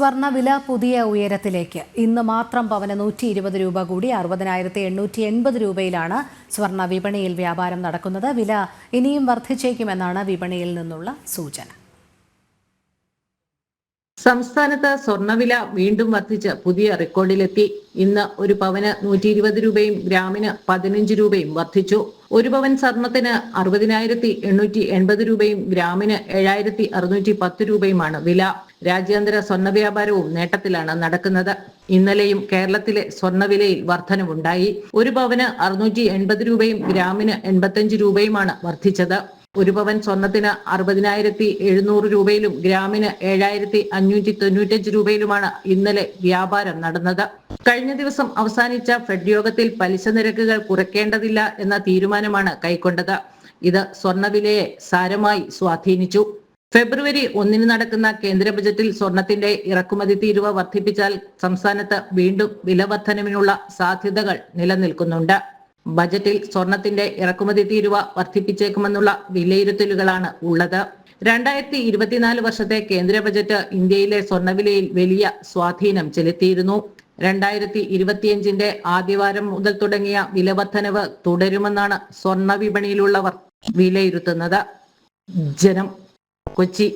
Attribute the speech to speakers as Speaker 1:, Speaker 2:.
Speaker 1: സ്വർണവില പുതിയ ഉയരത്തിലേക്ക്. ഇന്ന് മാത്രം പവന് നൂറ്റി ഇരുപത് രൂപ കൂടി അറുപതിനായിരത്തി എണ്ണൂറ്റി എൺപത് രൂപയിലാണ് സ്വർണ വിപണിയിൽ വ്യാപാരം നടക്കുന്നത്. വില ഇനിയും വർദ്ധിച്ചേക്കുമെന്നാണ് വിപണിയിൽ നിന്നുള്ള സൂചന.
Speaker 2: സംസ്ഥാനത്ത് സ്വർണവില വീണ്ടും വർദ്ധിച്ച് പുതിയ റെക്കോർഡിലെത്തി. ഇന്ന് ഒരു പവന് നൂറ്റി ഇരുപത് രൂപയും ഗ്രാമിന് പതിനഞ്ച് രൂപയും വർദ്ധിച്ചു. ഒരു പവൻ സ്വർണത്തിന് അറുപതിനായിരത്തി എണ്ണൂറ്റി എൺപത് രൂപയും ഗ്രാമിന് ഏഴായിരത്തി അറുന്നൂറ്റി പത്ത് രൂപയുമാണ് വില. രാജ്യാന്തര സ്വർണ വ്യാപാരവും നേട്ടത്തിലാണ് നടക്കുന്നത്. ഇന്നലെയും കേരളത്തിലെ സ്വർണവിലയിൽ വർധനവുണ്ടായി. ഒരു പവന് അറുന്നൂറ്റി എൺപത് രൂപയും ഗ്രാമിന് എൺപത്തഞ്ച് രൂപയുമാണ് വർദ്ധിച്ചത്. ഒരു പവൻ സ്വർണത്തിന് അറുപതിനായിരത്തി എഴുന്നൂറ് രൂപയിലും ഗ്രാമിന് ഏഴായിരത്തി അഞ്ഞൂറ്റി തൊണ്ണൂറ്റഞ്ച് രൂപയിലുമാണ് ഇന്നലെ വ്യാപാരം നടന്നത്. കഴിഞ്ഞ ദിവസം അവസാനിച്ച ഫെഡ് യോഗത്തിൽ പലിശ നിരക്കുകൾ കുറയ്ക്കേണ്ടതില്ല എന്ന തീരുമാനമാണ് കൈക്കൊണ്ടത്. ഇത് സ്വർണവിലയെ സാരമായി സ്വാധീനിച്ചു. ഫെബ്രുവരി ഒന്നിന് നടക്കുന്ന കേന്ദ്ര ബജറ്റിൽ സ്വർണത്തിന്റെ ഇറക്കുമതി തീരുവ വർദ്ധിപ്പിച്ചാൽ സംസ്ഥാനത്ത് വീണ്ടും വില വർധനവിനുള്ള സാധ്യതകൾ നിലനിൽക്കുന്നുണ്ട്. ബജറ്റിൽ സ്വർണത്തിന്റെ ഇറക്കുമതി തീരുവ വർദ്ധിപ്പിച്ചേക്കുമെന്നുള്ള വിലയിരുത്തലുകളാണ് ഉള്ളത്. രണ്ടായിരത്തി ഇരുപത്തിനാല് വർഷത്തെ കേന്ദ്ര ബജറ്റ് ഇന്ത്യയിലെ സ്വർണവിലയിൽ വലിയ സ്വാധീനം ചെലുത്തിയിരുന്നു. രണ്ടായിരത്തി ഇരുപത്തിയഞ്ചിന്റെ ആദ്യവാരം മുതൽ തുടങ്ങിയ വിലവർദ്ധനവ് തുടരുമെന്നാണ് സ്വർണവിപണിയിലുള്ളവർ വിലയിരുത്തുന്നത്. ജനം കൊച്ചി.